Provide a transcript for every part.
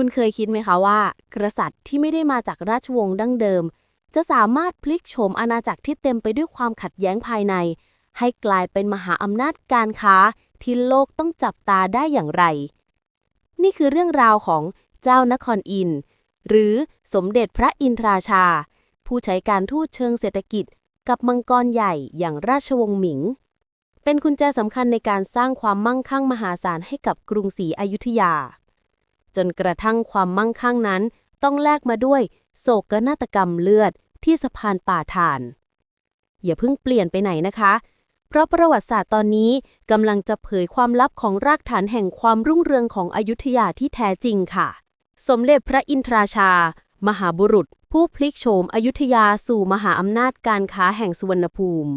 คุณเคยคิดไหมคะว่า กษัตริย์ที่ไม่ได้มาจากราชวงศ์ดั้งเดิม จะสามารถพลิกโฉมอาณาจักรที่เต็มไปด้วยความขัดแย้งภายใน ให้กลายเป็นมหาอำนาจการค้าที่โลกต้องจับตาได้อย่างไร นี่คือเรื่องราวของเจ้านครอิน หรือสมเด็จพระอินทราชา ผู้ใช้การทูตเชิงเศรษฐกิจ กับมังกรใหญ่อย่างราชวงศ์หมิง เป็นกุญแจสำคัญในการสร้างความมั่งคั่งมหาศาลให้กับกรุงศรีอยุธยา จนกระทั่งความมั่งคั่งนั้น ต้องแลกมาด้วย โศกนาฏกรรมเลือดที่สะพานป่าถ่าน อย่าเพิ่งเปลี่ยนไปไหนนะคะ เพราะประวัติศาสตร์ตอนนี้กำลังจะเผยความลับของรากฐานแห่งความรุ่งเรืองของอยุธยาที่แท้จริงค่ะ สมเด็จพระอินทราชา มหาบุรุษ ผู้พลิกโฉมอยุธยาสู่มหาอำนาจการค้าแห่งสุวรรณภูมิ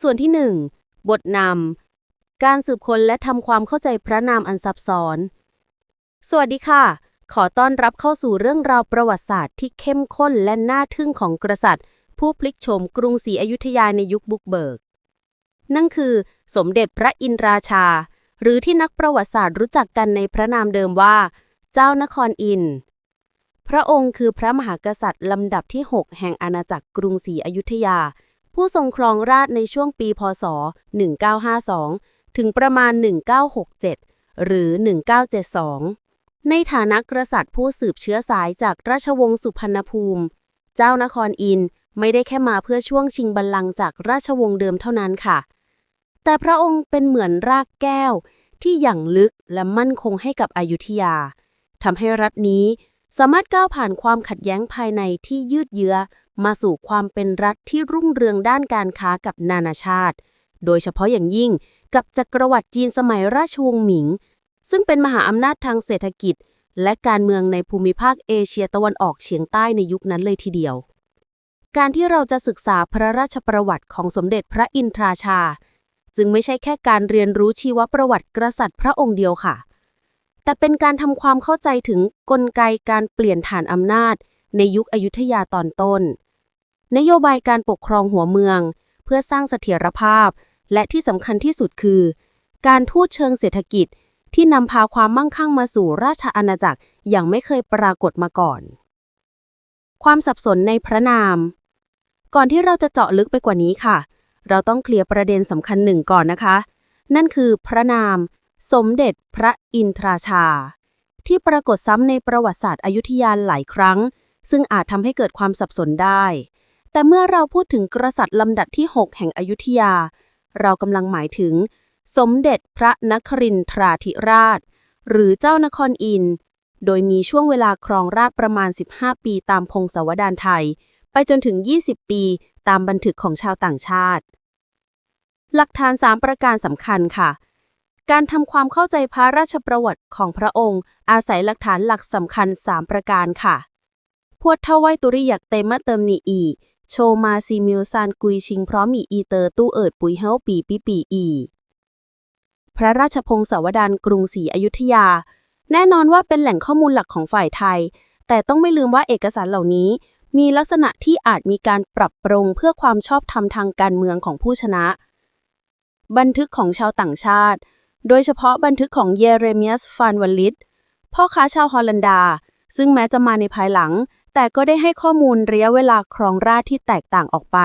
ส่วนที่ 1 บทนำการสืบค้นและทำความเข้าใจพระนามอันซับซ้อน สวัสดีค่ะ ขอต้อนรับเข้าสู่เรื่องราวประวัติศาสตร์ที่เข้มข้นและน่าทึ่งของกษัตริย์ ผู้พลิกโฉมกรุงศรีอยุธยาในยุคบุกเบิก นั่นคือ สมเด็จพระอินทราชา หรือที่นักประวัติศาสตร์รู้จักกันในพระนามเดิมว่า เจ้านครอิน พระองค์คือพระมหากษัตริย์ลำดับที่ 6 แห่งอาณาจักรกรุงศรีอยุธยา ผู้ทรงครองราชในช่วงปีพศ 1952 ถึงประมาณ 1967 หรือ 1972 ในฐานะกษัตริย์ผู้สืบเชื้อสายจากราชวงศ์สุพรรณภูมิ เจ้านครอินไม่ได้แค่มาเพื่อช่วงชิงบัลลังก์จากราชวงศ์เดิมเท่านั้นค่ะ แต่พระองค์เป็นเหมือนรากแก้วที่ยั่งลึกและมั่นคงให้กับอยุธยาทำให้รัฐนี้สามารถก้าวผ่านความขัดแย้งภายในที่ยืดเยื้อ มาสู่ความเป็นรัฐที่รุ่งเรืองด้านการค้ากับนานาชาติ โดยเฉพาะอย่างยิ่งกับจักรวรรดิจีนสมัยราชวงศ์หมิง ซึ่งเป็นมหาอำนาจทางเศรษฐกิจ และการเมืองในภูมิภาคเอเชียตะวันออกเฉียงใต้ในยุคนั้นเลยทีเดียว การที่เราจะศึกษาพระราชประวัติของสมเด็จพระอินทราชา จึงไม่ใช่แค่การเรียนรู้ชีวประวัติกษัตริย์พระองค์เดียวค่ะ แต่เป็นการทำความเข้าใจถึงกลไกการเปลี่ยนฐานอำนาจ ในยุคอยุธยาตอนต้น นโยบายการปกครองหัวเมือง เพื่อสร้างเสถียรภาพ และที่สำคัญที่สุดคือ การทูตเชิงเศรษฐกิจ ที่นำพาความมั่งคั่งมาสู่ราชอาณาจักรอย่างไม่เคยปรากฏมาก่อน ความสับสนในพระนาม ก่อนที่เราจะเจาะลึกไปกว่านี้ค่ะ เราต้องเคลียร์ประเด็นสำคัญหนึ่งก่อนนะคะ นั่นคือพระนาม สมเด็จพระอินทราชา ที่ปรากฏซ้ำในประวัติศาสตร์อยุธยาหลายครั้ง ซึ่งอาจทำให้เกิดความสับสนได้ แต่เมื่อเราพูดถึงกษัตริย์ลำดับที่ 6 แห่งอยุธยา เรากำลังหมายถึง สมเด็จพระนครินทราธิราช หรือเจ้านครอิน โดยมีช่วงเวลาครองราชประมาณ 15 ปีตามพงศาวดารไทย ไปจนถึง 20 ปีตามบันทึกของชาวต่างชาติ หลักฐาน 3 ประการสำคัญค่ะ การทำความเข้าใจพระราชประวัติของพระองค์ อาศัยหลักฐานหลักสำคัญ 3 ประการค่ะพวดเทาไวตุริยักเตมะเติมนีอีโชมาซีมิวซานกุยชิงพร้อมมีอีเตอร์ตู้เอิดปุยเฮาปีปีปีอี พระราชพงศาวดารกรุงศรีอยุธยา แน่นอนว่าเป็นแหล่งข้อมูลหลักของฝ่ายไทย แต่ต้องไม่ลืมว่าเอกสารเหล่านี้ มีลักษณะที่อาจมีการปรับปรุงเพื่อความชอบธรรมทางการเมืองของผู้ชนะ บันทึกของชาวต่างชาติ โดยเฉพาะบันทึกของเยเรเมียสฟานวัลลิตพ่อค้าชาวฮอลันดา ซึ่งแม้จะมาในภายหลัง แต่ก็ได้ให้ข้อมูลระยะเวลาครองราชที่แตกต่างออกไป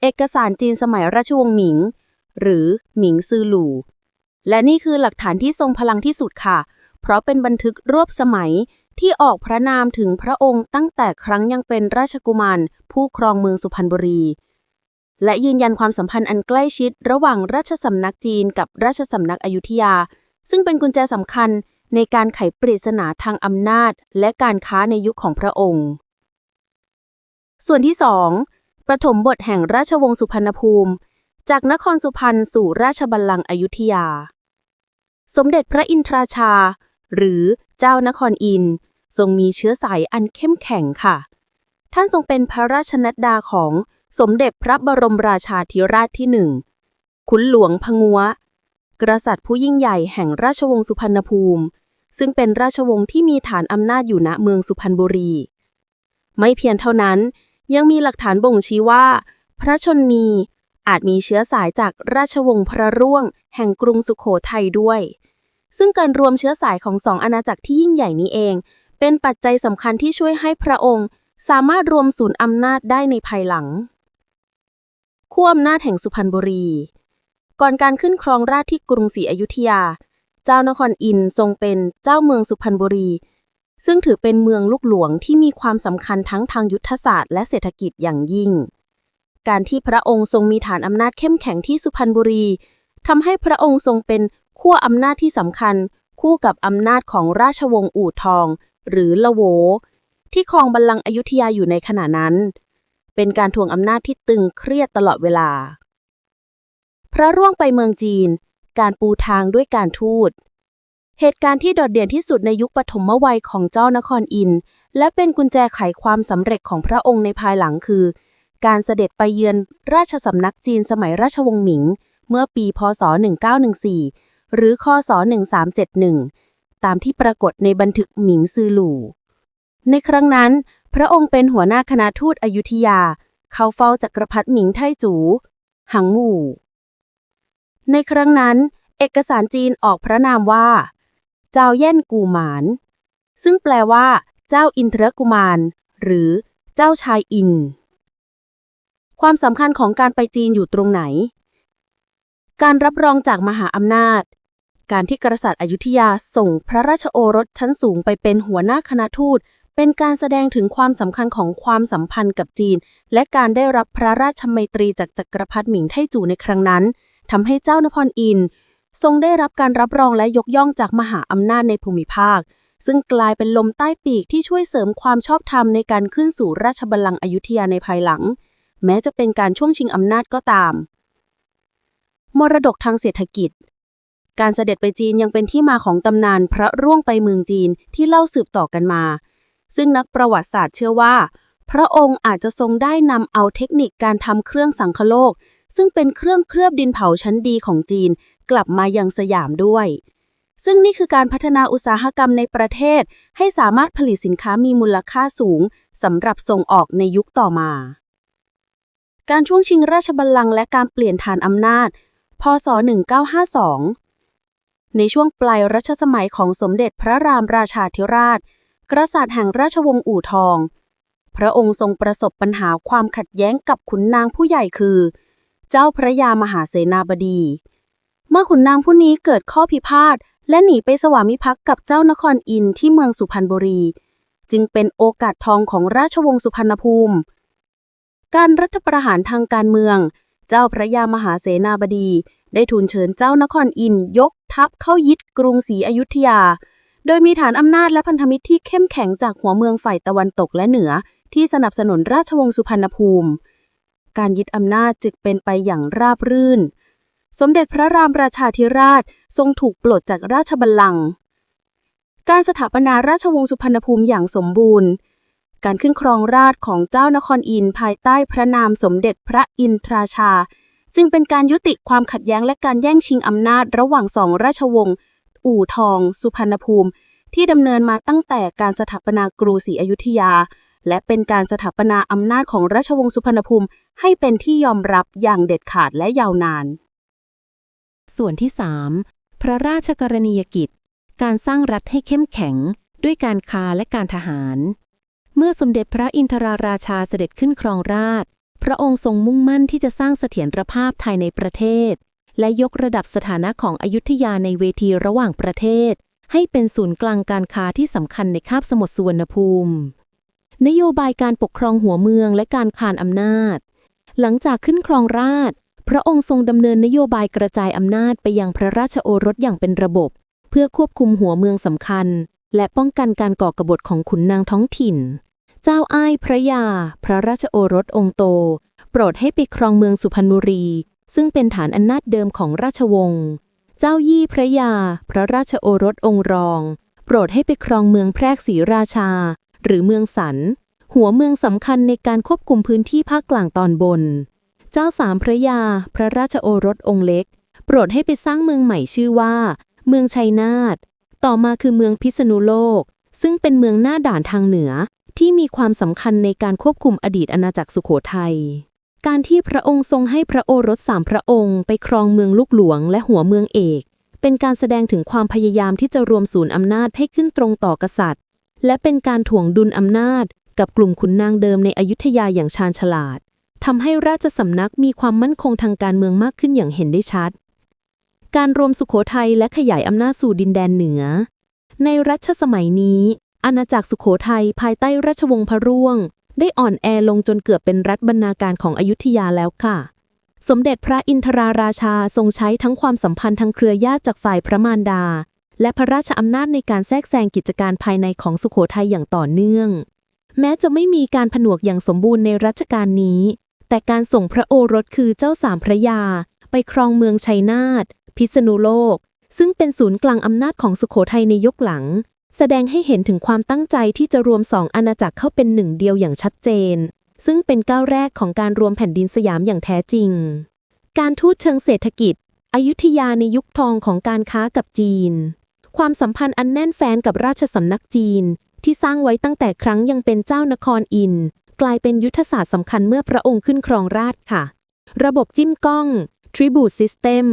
เอกสารจีนสมัยราชวงศ์หมิง หรือหมิงซือหลู่ และนี่คือหลักฐานที่ทรงพลังที่สุดค่ะ เพราะเป็นบันทึกรวบสมัยที่ออกพระนามถึงพระองค์ตั้งแต่ครั้งยังเป็นราชกุมาร ผู้ครองเมืองสุพรรณบุรี และยืนยันความสัมพันธ์อันใกล้ชิดระหว่างราชสำนักจีนกับราชสำนักอยุธยา ซึ่งเป็นกุญแจสำคัญในการไขปริศนาทางอำนาจ และการค้าในยุคของพระองค์ ส่วนที่ 2. ประถมบทแห่งราชวงศ์สุพรรณภูมิ จากนครสุพรรณสู่ราชบัลลังก์อยุธยา สมเด็จพระอินทราชา หรือเจ้านครอินทรงมีเชื้อสายอันเข้มแข็งค่ะ ท่านทรงเป็นพระราชนัดดาของสมเด็จพระบรมราชาธิราชที่หนึ่งขุนหลวงพงัว กษัตริย์ผู้ยิ่งใหญ่แห่งราชวงศ์สุพรรณภูมิ ซึ่งเป็นราชวงศ์ที่มีฐานอำนาจอยู่ณเมืองสุพรรณบุรี ไม่เพียงเท่านั้นยังมีหลักฐานบ่งชี้ว่า พระชนนี อาจมีเชื้อสายจากราชวงศ์พระร่วง แห่งกรุงสุขโขทัยด้วย ซึ่งการรวมเชื้อสายของสองอาณาจักรที่ยิ่งใหญ่นี้เอง เป็นปัจจัยสำคัญที่ช่วยให้พระองค์ สามารถรวมศูนย์อำนาจได้ในภายหลังขั้วอำนาจแห่งสุพรรณบุรี ก่อนการขึ้นครองราชที่กรุงศรีอยุธยา เจ้านครอินทรงเป็นเจ้าเมืองสุพรรณบุรี ซึ่งถือเป็นเมืองลูกหลวงที่มีความสำคัญทั้งทางยุทธศาสตร์และเศรษฐกิจอย่างยิ่ง การที่พระองค์ทรงมีฐานอำนาจเข้มแข็งที่สุพรรณบุรีทำให้พระองค์ทรงเป็นขั้วอำนาจที่สำคัญ คู่กับอำนาจของราชวงศ์อู่ทอง หรือละโว ที่ครองบัลลังก์อยุธยาอยู่ในขณะนั้น เป็นการทวงอำนาจที่ตึงเครียดตลอดเวลา พระร่วงไปเมืองจีน การปูทางด้วยการทูตเหตุการณ์ที่โดดเด่นที่สุดในยุคปฐมวัยของเจ้านครอิน และเป็นกุญแจไขความสำเร็จของพระองค์ในภายหลังคือ การเสด็จไปเยือนราชสำนักจีนสมัยราชวงศ์หมิง เมื่อปีพศ 1914 หรือคศ 1371 ตามที่ปรากฏในบันทึกหมิงซือหลู่ ในครั้งนั้น พระองค์เป็นหัวหน้าคณะทูตอยุธยา เข้าเฝ้าจักรพรรดิหมิงไทจูหังหมู่ ในครั้งนั้น เอกสารจีนออกพระนามว่า เจ้าเย่นกูหมาน ซึ่งแปลว่า เจ้าอินทรกุมาร หรือ เจ้าชายอิน ความสำคัญของการไปจีนอยู่ตรงไหน การรับรองจากมหาอำนาจ การที่กษัตริย์อยุธยาส่งพระราชโอรสชั้นสูงไปเป็นหัวหน้าคณะทูต เป็นการแสดงถึงความสำคัญของความสัมพันธ์กับจีน และการได้รับพระราชมัยตรีจากจักรพรรดิหมิงไทจูในครั้งนั้นทำให้เจ้านครอินทร์ทรงได้รับการรับรองและยกย่องจากมหาอำนาจในภูมิภาค ซึ่งกลายเป็นลมใต้ปีกที่ช่วยเสริมความชอบธรรมในการขึ้นสู่ราชบัลลังก์อยุธยาในภายหลัง แม้จะเป็นการช่วงชิงอำนาจก็ตาม มรดกทางเศรษฐกิจ การเสด็จไปจีนยังเป็นที่มาของตำนานพระร่วงไปเมืองจีนที่เล่าสืบต่อกันมา ซึ่งนักประวัติศาสตร์เชื่อว่า พระองค์อาจจะทรงได้นำเอาเทคนิคการทำเครื่องสังคโลก ซึ่งเป็นเครื่องเคลือบดินเผาชั้นดีของจีน กลับมายังสยามด้วยซึ่งนี่คือการพัฒนาอุตสาหกรรมในประเทศ ให้สามารถผลิตสินค้ามีมูลค่าสูงสำหรับส่งออกในยุคต่อมา การช่วงชิงราชบัลลังก์และการเปลี่ยนฐานอำนาจ พศ 1952 ในช่วงปลายรัชสมัยของสมเด็จพระรามราชาธิราช กษัตริย์แห่งราชวงศ์อู่ทอง พระองค์ทรงประสบปัญหาความขัดแย้งกับขุนนางผู้ใหญ่คือ เจ้าพระยามหาเสนาบดี เมื่อขุนนางผู้นี้เกิดข้อพิพาทและหนีไปสวามิภักดิ์กับเจ้านครอินที่เมืองสุพรรณบุรี จึงเป็นโอกาสทองของราชวงศ์สุพรรณภูมิ การรัฐประหารทางการเมือง เจ้าพระยามหาเสนาบดี ได้ทูลเชิญเจ้านครอินยกทัพเข้ายึดกรุงศรีอยุธยา โดยมีฐานอำนาจและพันธมิตรที่เข้มแข็งจากหัวเมืองฝ่ายตะวันตกและเหนือ ที่สนับสนุนราชวงศ์สุพรรณภูมิ การยึดอำนาจจึงเป็นไปอย่างราบรื่น สมเด็จพระรามราชาธิราชทรงถูกปลดจากราชบัลลังก์การสถาปนาราชวงศ์สุพรรณภูมิอย่างสมบูรณ์ การขึ้นครองราชของเจ้านครอินภายใต้พระนามสมเด็จพระอินทราชา จึงเป็นการยุติความขัดแย้งและการแย่งชิงอำนาจระหว่างสองราชวงศ์อู่ทอง สุพรรณภูมิ ที่ดำเนินมาตั้งแต่การสถาปนากรุศรีอยุธยา และเป็นการสถาปนาอำนาจของราชวงศ์สุพรรณภูมิ ให้เป็นที่ยอมรับอย่างเด็ดขาดและยาวนาน ส่วนที่ 3 พระราชกรณียกิจ การสร้างรัฐให้เข้มแข็งด้วยการค้าและการทหาร เมื่อสมเด็จพระอินทราราชาเสด็จขึ้นครองราช พระองค์ทรงมุ่งมั่นที่จะสร้างเสถียรภาพไทยในประเทศ และยกระดับสถานะของอยุธยาในเวทีระหว่างประเทศ ให้เป็นศูนย์กลางการค้าที่สำคัญในคาบสมุทรสุวรรณภูมิ นโยบายการปกครองหัวเมืองและการคานอำนาจ หลังจากขึ้นครองราช พระองค์ทรงดำเนินนโยบายกระจายอำนาจไปยังพระราชโอรสอย่างเป็นระบบ เพื่อควบคุมหัวเมืองสำคัญ และป้องกันการก่อกบฏของขุนนางท้องถิ่น เจ้าอ้ายพระยา พระราชโอรสองค์โต โปรดให้ไปครองเมืองสุพรรณบุรี ซึ่งเป็นฐานอำนาจเดิมของราชวงศ์ เจ้ายี่พระยา พระราชโอรสองค์รอง โปรดให้ไปครองเมืองแพรกศรีราชา หรือเมืองสัน หัวเมืองสำคัญในการควบคุมพื้นที่ภาคกลางตอนบน เจ้าสามพระยา พระราชโอรสองค์เล็ก โปรดให้ไปสร้างเมืองใหม่ชื่อว่า เมืองชัยนาท ต่อมาคือเมืองพิษณุโลกซึ่งเป็นเมืองหน้าด่านทางเหนือ ที่มีความสำคัญในการควบคุมอดีตอาณาจักรสุโขทัย การที่พระองค์ทรงให้พระโอรสสามพระองค์ ไปครองเมืองลูกหลวงและหัวเมืองเอก เป็นการแสดงถึงความพยายามที่จะรวมศูนย์อำนาจให้ขึ้นตรงต่อกษัตริย์ และเป็นการถ่วงดุลอำนาจ กับกลุ่มขุนนางเดิมในอยุธยาอย่างชาญฉลาดทำให้ราชสำนักมีความมั่นคงทางการเมืองมากขึ้นอย่างเห็นได้ชัด การรวมสุโขทัยและขยายอำนาจสู่ดินแดนเหนือ ในรัชสมัยนี้ อาณาจักรสุโขทัยภายใต้ราชวงศ์พระร่วง ได้อ่อนแอลงจนเกือบเป็นรัฐบรรณาการของอยุธยาแล้วค่ะ สมเด็จพระอินทราราชาทรงใช้ทั้งความสัมพันธ์ทางเครือญาติจากฝ่ายพระมารดา และพระราชอำนาจในการแทรกแซงกิจการภายในของสุโขทัยอย่างต่อเนื่อง แม้จะไม่มีการผนวกอย่างสมบูรณ์ในรัชกาลนี้ แต่การส่งพระโอรสคือเจ้าสามพระยา ไปครองเมืองชัยนาท พิษณุโลก ซึ่งเป็นศูนย์กลางอำนาจของสุโขทัยในยุคหลัง แสดงให้เห็นถึงความตั้งใจที่จะรวมสองอาณาจักรเข้าเป็นหนึ่งเดียวอย่างชัดเจน ซึ่งเป็นก้าวแรกของการรวมแผ่นดินสยามอย่างแท้จริง การทูตเชิงเศรษฐกิจ อยุธยาในยุคทองของการค้ากับจีน ความสัมพันธ์อันแน่นแฟ้นกับราชสำนักจีน ที่สร้างไว้ตั้งแต่ครั้งยังเป็นเจ้านครอิน กลายเป็นยุทธศาสตร์สำคัญเมื่อพระองค์ขึ้นครองราชค่ะ ระบบจิ้มกล้อง Tribute System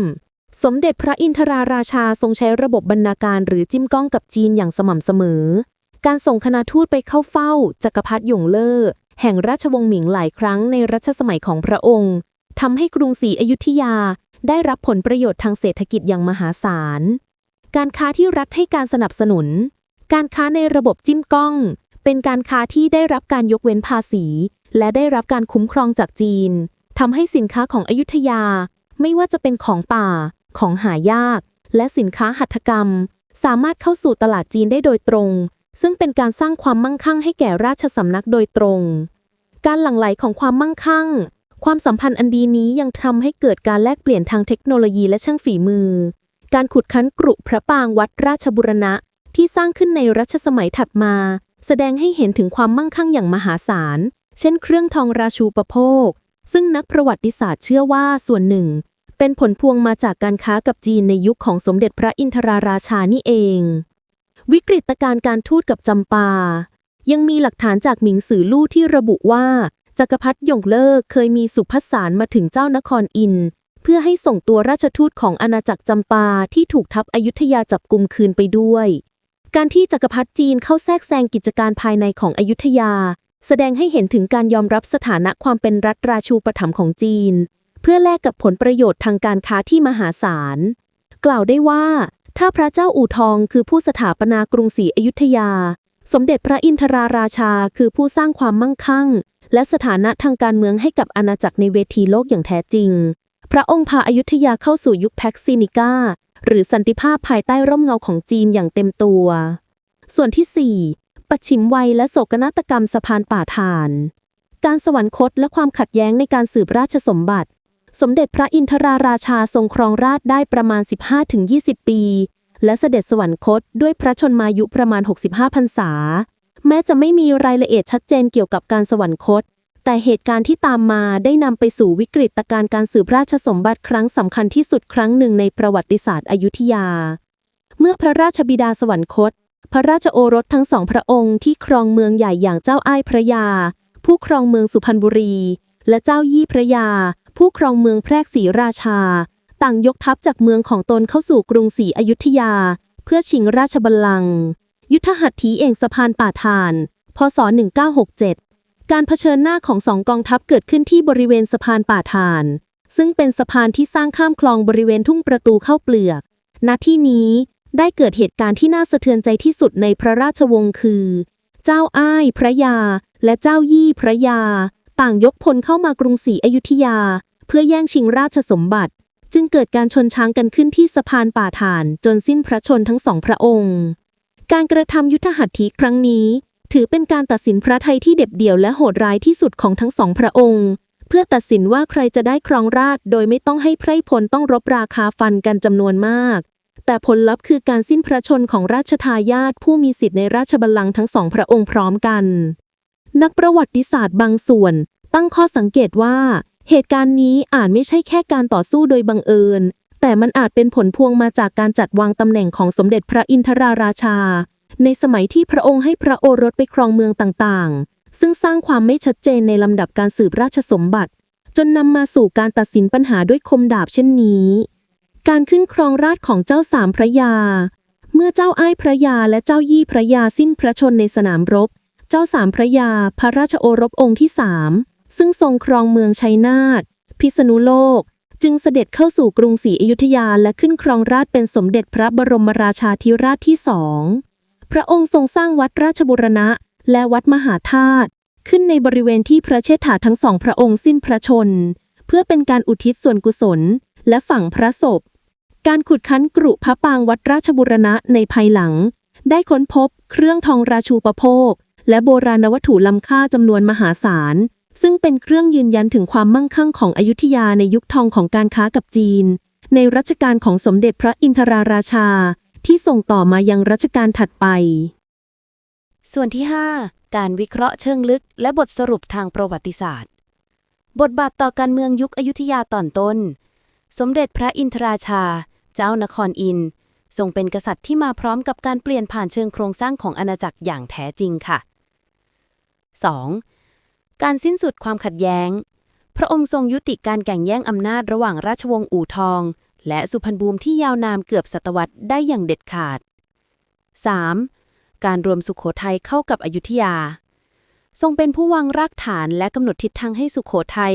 สมเด็จพระอินทราราชาทรงใช้ระบบบรรณาการหรือจิ้มก้องกับจีนอย่างสม่ำเสมอ การส่งคณะทูตไปเข้าเฝ้าจักรพรรดิหยงเล่อแห่งราชวงศ์หมิงหลายครั้งในรัชสมัยของพระองค์ทำให้กรุงศรีอยุธยาได้รับผลประโยชน์ทางเศรษฐกิจอย่างมหาศาล การค้าที่รัฐให้การสนับสนุน การค้าในระบบจิ้มก้อง เป็นการค้าที่ได้รับการยกเว้นภาษี และได้รับการคุ้มครองจากจีนทำให้สินค้าของอยุธยา ไม่ว่าจะเป็นของป่า ของหายาก และสินค้าหัตถกรรม สามารถเข้าสู่ตลาดจีนได้โดยตรง ซึ่งเป็นการสร้างความมั่งคั่งให้แก่ราชสำนักโดยตรง การหลั่งไหลของความมั่งคั่ง ความสัมพันธ์อันดีนี้ยังทำให้เกิดการแลกเปลี่ยนทางเทคโนโลยีและช่างฝีมือ การขุดคั้นกรุพระปางวัดราชบุรณะที่สร้างขึ้นในรัชสมัยถัดมา แสดงให้เห็นถึงความมั่งคั่งอย่างมหาศาล เช่นเครื่องทองราชูปโภค ซึ่งนักประวัติศาสตร์เชื่อว่าส่วนหนึ่ง เป็นผลพวงมาจากการค้ากับจีนในยุคของสมเด็จพระอินทราราชานี่เอง วิกฤตการ์การทูตกับจำปา ยังมีหลักฐานจากหมิงสือลู่ที่ระบุว่าจักรพรรดิหยงเล่อเคยมีสุพัสสารมาถึงเจ้านครอิน เพื่อให้ส่งตัวราชทูตของอาณาจักรจำปาที่ถูกทัพอยุธยาจับกุมคืนไปด้วย การที่จักรพรรดิจีนเข้าแทรกแซงกิจการภายในของอยุธยา แสดงให้เห็นถึงการยอมรับสถานะความเป็นรัฐราชูปถัมภ์ของจีน เพื่อแลกกับผลประโยชน์ทางการค้าที่มหาศาล กล่าวได้ว่า ถ้าพระเจ้าอู่ทองคือผู้สถาปนากรุงศรีอยุธยา สมเด็จพระอินทราราชาคือผู้สร้างความมั่งคั่ง และสถานะทางการเมืองให้กับอาณาจักรในเวทีโลกอย่างแท้จริง พระองค์พาอยุธยาเข้าสู่ยุคแพ็กซินิก้าหรือสันติภาพภายใต้ร่มเงาของจีนอย่างเต็มตัว ส่วนที่ 4 ปัจฉิมวัยและโศกนาฏกรรมสะพานป่าฐาน การสวรรคตและความขัดแย้งในการสืบราชสมบัติ สมเด็จพระอินทราราชาทรงครองราชได้ประมาณ 15-20 ปี และเสด็จสวรรคตด้วยพระชนมายุประมาณ 65พรรษา แม้จะไม่มีรายละเอียดชัดเจนเกี่ยวกับการสวรรคต แต่เหตุการณ์ที่ตามมาได้นำไปสู่วิกฤตการณ์การสืบราชสมบัติครั้งสำคัญที่สุดครั้งหนึ่งในประวัติศาสตร์อยุธยา เมื่อพระราชบิดาสวรรคต พระราชโอรสทั้งสองพระองค์ที่ครองเมืองใหญ่อย่างเจ้าอ้ายพระยา ผู้ครองเมืองสุพรรณบุรี และเจ้ายี่พระยา ผู้ครองเมืองแพรกศรีราชา ต่างยกทัพจากเมืองของตนเข้าสู่กรุงศรีอยุธยา เพื่อชิงราชบัลลังก์ยุทธหัตถีเองสะพานป่าทาน พศ 1967 การเผชิญหน้าของสองกองทัพเกิดขึ้นที่บริเวณสะพานป่าทาน ซึ่งเป็นสะพานที่สร้างข้ามคลองบริเวณทุ่งประตูเข้าเปลือก ณ ที่นี้ได้เกิดเหตุการณ์ที่น่าสะเทือนใจที่สุดในพระราชวงศ์คือ เจ้าอ้ายพระยา และเจ้ายี่พระยา ต่างยกพลเข้ามากรุงศรีอยุธยา เพื่อแย่งชิงราชสมบัติ จึงเกิดการชนช้างกันขึ้นที่สะพานป่าฐานจนสิ้นพระชนทั้งสองพระองค์ การกระทำยุทธหัตถีครั้งนี้ ถือเป็นการตัดสินพระไทยที่เด็ดเดี่ยวและโหดร้ายที่สุดของทั้งสองพระองค์ เพื่อตัดสินว่าใครจะได้ครองราชโดยไม่ต้องให้ไพร่พลต้องรบราคาฟันกันจำนวนมากแต่ผลลัพธ์คือการสิ้นพระชนของราชทายาทผู้มีสิทธิ์ในราชบัลลังก์ทั้งสองพระองค์พร้อมกัน นักประวัติศาสตร์บางส่วน ตั้งข้อสังเกตว่า เหตุการณ์นี้อาจไม่ใช่แค่การต่อสู้โดยบังเอิญ แต่มันอาจเป็นผลพวงมาจากการจัดวางตำแหน่งของสมเด็จพระอินทราราชา ในสมัยที่พระองค์ให้พระโอรสไปครองเมืองต่างๆ ซึ่งสร้างความไม่ชัดเจนในลำดับการสืบราชสมบัติ จนนำมาสู่การตัดสินปัญหาด้วยคมดาบเช่นนี้ การขึ้นครองราชของเจ้าสามพระยา เมื่อเจ้าอ้ายพระยาและเจ้ายี่พระยาสิ้นพระชนในสนามรบ จ้าสามพระยาพระราชโอรสองค์ที่สามซึ่งทรงครองเมืองชัยนาท พิษณุโลก จึงเสด็จเข้าสู่กรุงศรีอยุธยาและขึ้นครองราชเป็นสมเด็จพระบรมราชาธิราชที่สอง พระองค์ทรงสร้างวัดราชบุรณะและวัดมหาธาตุขึ้นในบริเวณที่พระเชษฐาทั้งสองพระองค์สิ้นพระชน เพื่อเป็นการอุทิศส่วนกุศล และฝังพระศพ การขุดคั้นกรุพระปางวัดราชบุรณะในภายหลัง ได้ค้นพบเครื่องทองราชูปโภค และโบราณวัตถุล้ำค่าจำนวนมหาศาล ซึ่งเป็นเครื่องยืนยันถึงความมั่งคั่งของอยุธยาในยุคทองของการค้ากับจีน ในรัชกาลของสมเด็จพระอินทราราชา ที่ส่งต่อมายังรัชกาลถัดไป ส่วนที่ 5 การวิเคราะห์เชิงลึก และบทสรุปทางประวัติศาสตร์ บทบาทต่อการเมืองยุคอยุธยาตอนต้น สมเด็จพระอินทราชา เจ้านครอินทร์ทรงเป็นกษัตริย์ที่มาพร้อมกับการเปลี่ยนผ่านเชิงโครงสร้างของอาณาจักรอย่างแท้จริงค่ะ 2. การสิ้นสุดความขัดแย้ง พระองค์ทรงยุติการแข่งแย่งอำนาจระหว่างราชวงศ์อู่ทอง และสุพรรณบูมที่ยาวนานเกือบศตวรรษได้อย่างเด็ดขาด 3. การรวมสุขโขทัยเข้ากับอยุธยา ทรงเป็นผู้วางรากฐานและกำหนดทิศทางให้สุขโขทัย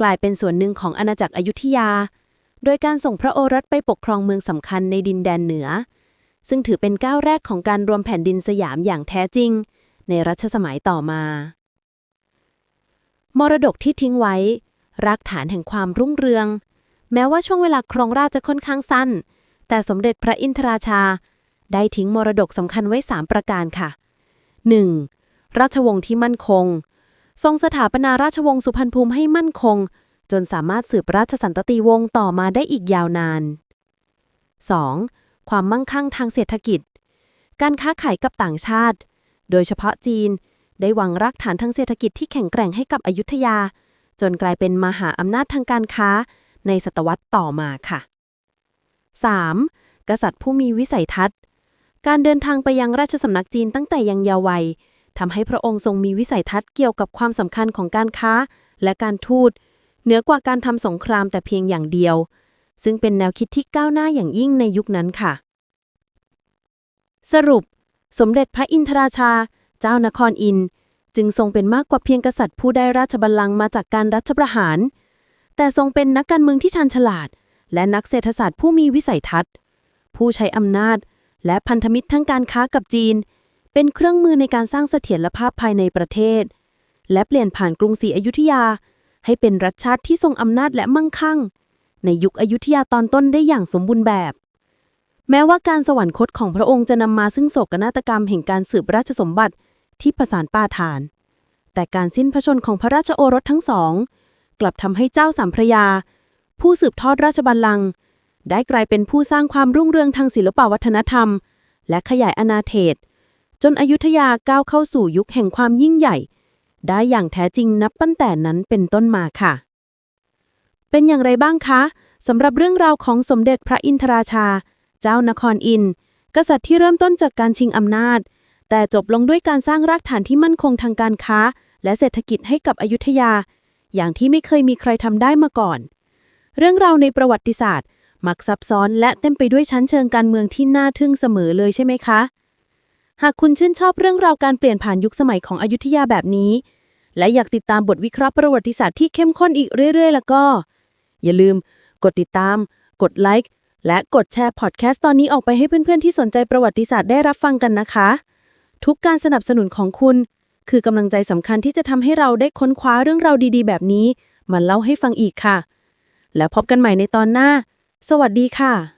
กลายเป็นส่วนหนึ่งของอาณาจักรอยุธยา โดยการส่งพระโอรสไปปกครองเมืองสำคัญในดินแดนเหนือ ซึ่งถือเป็นก้าวแรกของการรวมแผ่นดินสยามอย่างแท้จริง ในรัชสมัยต่อมา มรดกที่ทิ้งไว้รากฐานแห่งความรุ่งเรือง แม้ว่าช่วงเวลาครองราชจะค่อนข้างสั้น แต่สมเด็จพระอินทราชา ได้ทิ้งมรดกสำคัญไว้ 3 ประการค่ะ 1. ราชวงศ์ที่มั่นคง ทรงสถาปนาราชวงศ์สุพรรณภูมิให้มั่นคง จนสามารถสืบราชสันตติวงศ์ต่อมาได้อีกยาวนาน 2. ความมั่งคั่งทางเศรษฐกิจ การค้าขายกับต่างชาติ โดยเฉพาะจีน ได้วางรากฐานทางเศรษฐกิจที่แข็งแกร่งให้กับอยุธยา จนกลายเป็นมหาอำนาจทางการค้า ในศตวรรษต่อมาค่ะ 3. กษัตริย์ผู้มีวิสัยทัศน์ การเดินทางไปยังราชสำนักจีนตั้งแต่ยังเยาว์วัยทำให้พระองค์ทรงมีวิสัยทัศน์เกี่ยวกับความสำคัญของการค้าและการทูตเหนือกว่าการทำสงครามแต่เพียงอย่างเดียว ซึ่งเป็นแนวคิดที่ก้าวหน้าอย่างยิ่งในยุคนั้นค่ะ สรุป สมเด็จพระอินทราชา เจ้านครอิน จึงทรงเป็นมากกว่าเพียงกษัตริย์ผู้ได้ราชบัลลังก์มาจากการรัฐประหาร แต่ทรงเป็นนักการเมืองที่ชันฉลาด และนักเศรษฐศาสตร์ผู้มีวิสัยทัศน์ ผู้ใช้อำนาจ และพันธมิตรทั้งการค้ากับจีน เป็นเครื่องมือในการสร้างเสถียรภาพภายในประเทศ และเปลี่ยนผ่านกรุงศรีอยุธยา ให้เป็นรัฐชาติที่ทรงอำนาจและมั่งคั่ง ในยุคอยุธยาตอนต้นได้อย่างสมบูรณ์แบบ แม้ว่าการสวรรคตของพระองค์จะนำมาซึ่งโศกนาฏกรรมแห่งการสืบราชสมบัติที่ผสานปาฐาน แต่การสิ้นพระชนของพระราชโอรสทั้งสอง กลับทำให้เจ้าสามพระยา ผู้สืบทอดราชบัลลังก์ได้กลายเป็นผู้สร้างความรุ่งเรืองทางศิลปวัฒนธรรม และขยายอาณาเขตจนอยุธยาก้าวเข้าสู่ยุคแห่งความยิ่งใหญ่ ได้อย่างแท้จริงนับตั้งแต่นั้นเป็นต้นมาค่ะ เป็นอย่างไรบ้างคะสำหรับเรื่องราวของสมเด็จพระอินทราชา เจ้านครอิน กษัตริย์ที่เริ่มต้นจากการชิงอำนาจ แต่จบลงด้วยการสร้างรากฐานที่มั่นคงทางการค้า และเศรษฐกิจให้กับอยุธยา อย่างที่ไม่เคยมีใครทำได้มาก่อน เรื่องราวในประวัติศาสตร์ มักซับซ้อนและเต็มไปด้วยชั้นเชิงการเมืองที่น่าทึ่งเสมอเลยใช่ไหมคะ หากคุณชื่นชอบเรื่องราวการเปลี่ยนผ่านยุคสมัยของอยุธยาแบบนี้ และอยากติดตามบทวิเคราะห์ประวัติศาสตร์ที่เข้มข้นอีกเรื่อย ๆ แล้วก็ อย่าลืม กดติดตาม กดไลค์ และกดแชร์พอดแคสต์ตอนนี้ออกไปให้เพื่อนๆที่สนใจประวัติศาสตร์ได้รับฟังกันนะคะ ทุกการสนับสนุนของคุณ คือกำลังใจสำคัญที่จะทำให้เราได้ค้นคว้าเรื่องราวดีๆ แบบนี้มาเล่าให้ฟังอีกค่ะ แล้วพบกันใหม่ในตอนหน้า สวัสดีค่ะ